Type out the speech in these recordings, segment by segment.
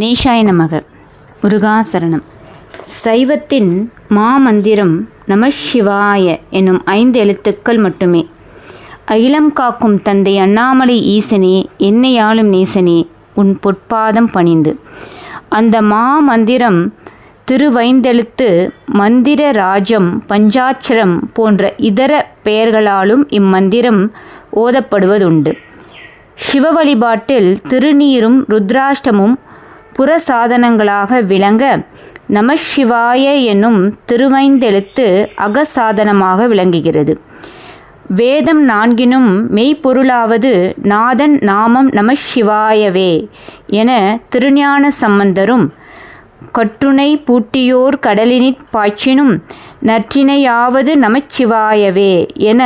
நேஷாய நமக. முருகாசரணம். சைவத்தின் மாமந்திரம் நம சிவாய எனும் ஐந்து எழுத்துக்கள் மட்டுமே. அகிலம் காக்கும் தந்தை அண்ணாமலை ஈசனே என்னையாளும் நீசனே நேசனே உன் பொற்பாதம் பணிந்து. அந்த மாமந்திரம் திருவைந்தெழுத்து மந்திர ராஜம் பஞ்சாட்சரம் போன்ற இதர பெயர்களாலும் இம்மந்திரம் ஓதப்படுவதுண்டு. சிவ வழிபாட்டில் திருநீரும் ருத்ராஷ்டமும் புறசாதனங்களாக விளங்க நமசிவாய என்னும் திருவைந்தெழுத்து அகசாதனமாக விளங்குகிறது. வேதம் நான்கினும் மெய்ப்பொருளாவது நாதன் நாமம் நமசிவாயவே என திருஞான சம்பந்தரும் கட்டுணை பூட்டியோர் கடலினிற் பாய்ச்சினும் நற்றினையாவது நமச்சிவாயவே என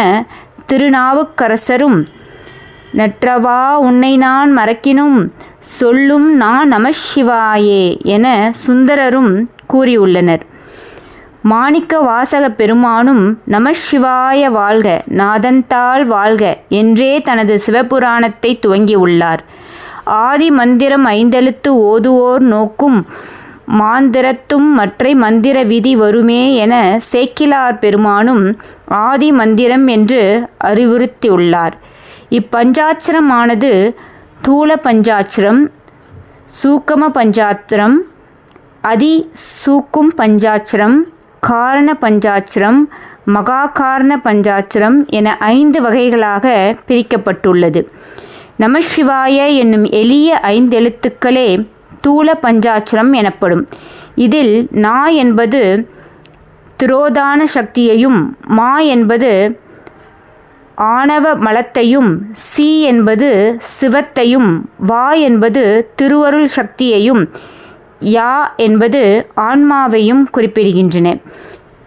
திருநாவுக்கரசரும் நற்றவா உன்னை நான் மறக்கினும் சொல்லும் நான் நமசிவாயே என சுந்தரரும் கூறியுள்ளனர். மாணிக்க வாசக பெருமானும் நமசிவாய வாழ்க நாதந்தாள் வாழ்க என்றே தனது சிவபுராணத்தை துவங்கியுள்ளார். ஆதி மந்திரம் ஐந்தெழுத்து ஓதுவோர் நோக்கும் மாந்திரத்தும் மற்றை மந்திர விதி வருமே என சேக்கிலார் பெருமானும் ஆதி மந்திரம் என்று அறிவுறுத்தியுள்ளார். இப்பஞ்சாட்சரமானது தூல பஞ்சாட்சரம் சூக்கம பஞ்சாத்திரம் அதி சூக்கும் பஞ்சாட்சரம் காரண பஞ்சாட்சரம் மகா காரண பஞ்சாட்சரம் என ஐந்து வகைகளாக பிரிக்கப்பட்டுள்ளது. நமசிவாய என்னும் எளிய ஐந்தெழுத்துக்களே தூல பஞ்சாட்சரம் எனப்படும். இதில் நா என்பது திரோதான சக்தியையும் மா என்பது ஆணவ மலத்தையும் சி என்பது சிவத்தையும் வா என்பது திருவருள் சக்தியையும் யா என்பது ஆன்மாவையும் குறிப்பிடுகின்றன.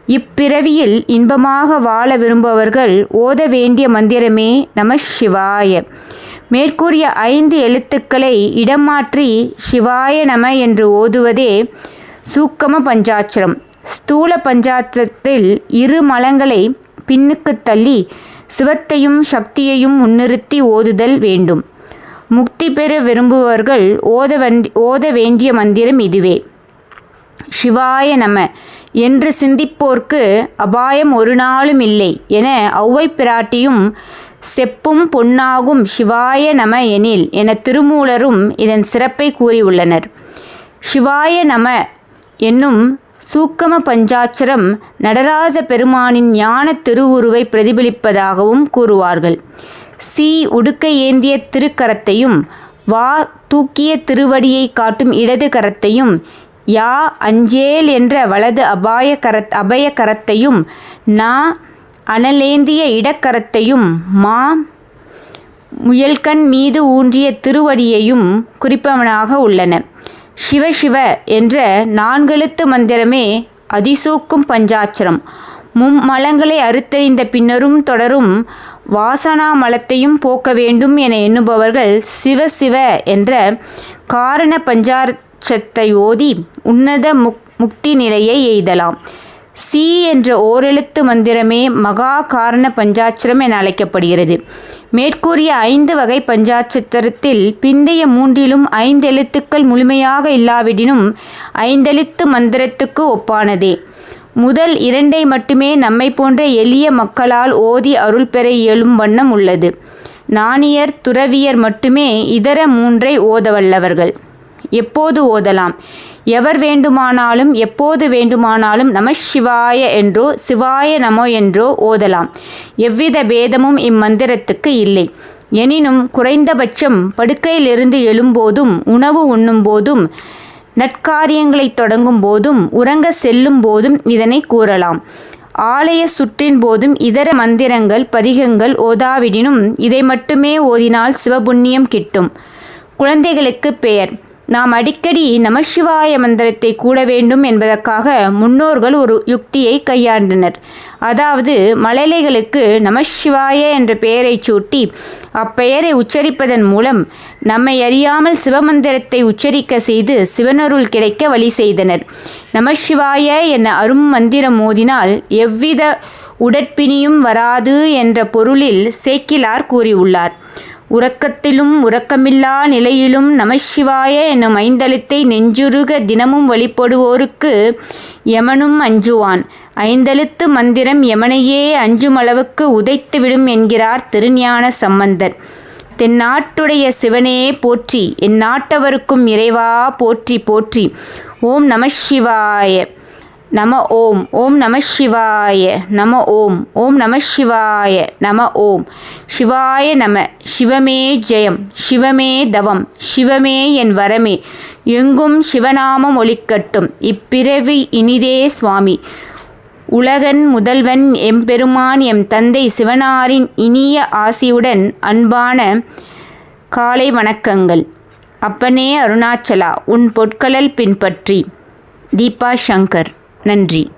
இப்பிறவியில் இன்பமாக வாழ விரும்பவர்கள் ஓத வேண்டிய மந்திரமே நம சிவாய. மேற்கூறிய ஐந்து எழுத்துக்களை இடம் மாற்றி சிவாய நம என்று ஓதுவதே சூக்கம பஞ்சாட்சரம். ஸ்தூல பஞ்சாட்சரத்தில் இரு மலங்களை பின்னுக்கு தள்ளி சிவத்தையும் சக்தியையும் முன்னிறுத்தி ஓதுதல் வேண்டும். முக்தி பெற விரும்புபவர்கள் ஓத வந்தி ஓத வேண்டிய மந்திரம் இதுவே. சிவாய நம. என்று சிந்திப்போர்க்கு அபாயம் ஒரு நாளும் இல்லை என ஔவை பிராட்டியும் செப்பும் பொன்னாகும் சிவாய நம எனில் என திருமூலரும் இதன் சிறப்பை கூறியுள்ளனர். சிவாய நம என்னும் சூக்கம பஞ்சாட்சரம் நடராஜ பெருமானின் ஞான திருவுருவை பிரதிபலிப்பதாகவும் கூறுவார்கள். சி உடுக்கை ஏந்திய திருக்கரத்தையும் வா தூக்கிய திருவடியை காட்டும் இடது கரத்தையும் யா அஞ்சேல் என்ற வலது அபாய கரத் அபய கரத்தையும் நா அனலேந்திய இடக்கரத்தையும் மா முயல்கண் மீது ஊன்றிய திருவடியையும் குறிப்பவனாக உள்ளன. சிவ சிவ என்ற நான்கெழுத்து மந்திரமே அதிசூக்கும் பஞ்சாட்சரம். மும்மலங்களை அறுத்தறிந்த பின்னரும் தொடரும் வாசனா மலத்தையும் போக்க வேண்டும் என எண்ணுபவர்கள் சிவ சிவ என்ற காரண பஞ்சாட்சத்தை ஓதி உன்னத முக் முக்தி நிலையை எய்தலாம். சி என்ற ஓரெழுத்து மந்திரமே மகா காரண பஞ்சாட்சரம் என அழைக்கப்படுகிறது. மேற்கூறிய ஐந்து வகை பஞ்சாட்சத்திரத்தில் பிந்தைய மூன்றிலும் ஐந்தெழுத்துக்கள் முழுமையாக இல்லாவிடினும் ஐந்தெழுத்து மந்திரத்துக்கு ஒப்பானதே. முதல் இரண்டை மட்டுமே நம்மை போன்ற எளிய மக்களால் ஓதி அருள் பெற இயலும் வண்ணம் உள்ளது. நாணியர் துறவியர் மட்டுமே இதர மூன்றை ஓதவல்லவர்கள். எப்போது ஓதலாம்? எவர் வேண்டுமானாலும் எப்போது வேண்டுமானாலும் நம சிவாய என்றோ சிவாய நமோ என்றோ ஓதலாம். எவ்வித பேதமும் இம்மந்திரத்துக்கு இல்லை. எனினும் குறைந்தபட்சம் படுக்கையிலிருந்து எழும்போதும் உணவு உண்ணும் போதும் நற்காரியங்களை தொடங்கும் போதும் உறங்க செல்லும் போதும் இதனை கூறலாம். ஆலய சுற்றின் போதும் இதர மந்திரங்கள் பதிகங்கள் ஓதாவிடினும் இதை மட்டுமே ஓதினால் சிவபுண்ணியம் கிட்டும். குழந்தைகளுக்கு பெயர். நாம் அடிக்கடி நமசிவாய மந்திரத்தை கூட வேண்டும் என்பதற்காக முன்னோர்கள் ஒரு யுக்தியை கையாண்டனர். அதாவது மழலைகளுக்கு நமசிவாய என்ற பெயரை சூட்டி அப்பெயரை உச்சரிப்பதன் மூலம் நம்மை அறியாமல் சிவமந்திரத்தை உச்சரிக்க செய்து சிவனருள் கிடைக்க வழி செய்தனர். நமசிவாய என அரும் மந்திரம் மோதினால் எவ்வித உடற்பிணியும் வராது என்ற பொருளில் சேக்கிலார் கூறியுள்ளார். உறக்கத்திலும் உறக்கமில்லா நிலையிலும் நமசிவாய என்னும் ஐந்தெழுத்தை நெஞ்சுருக தினமும் வழிபடுவோருக்கு யமனும் அஞ்சுவான். ஐந்தெழுத்து மந்திரம் யமனையே அஞ்சுமளவுக்கு உதைத்துவிடும் என்கிறார் திருஞான சம்பந்தர். தென்னாட்டுடைய சிவனே போற்றி என் நாட்டவருக்கும் இறைவா போற்றி போற்றி. ஓம் நமசிவாய. நம ஓம். ஓம் நம சிவாய நம ஓம். ஓம் நம சிவாய நம ஓம். சிவாய நம. சிவமே ஜெயம். சிவமே தவம். சிவமே என் வரமே. எங்கும் சிவநாமம் ஒலிக்கட்டும். இப்பிறவி இனிதே சுவாமி. உலகன் முதல்வன் எம்பெருமான் எம் தந்தை சிவனாரின் இனிய ஆசியுடன் அன்பான காலை வணக்கங்கள். அப்பனே அருணாச்சலா உன் பொற்களல் பின்பற்றி. தீபா சங்கர். நன்றி.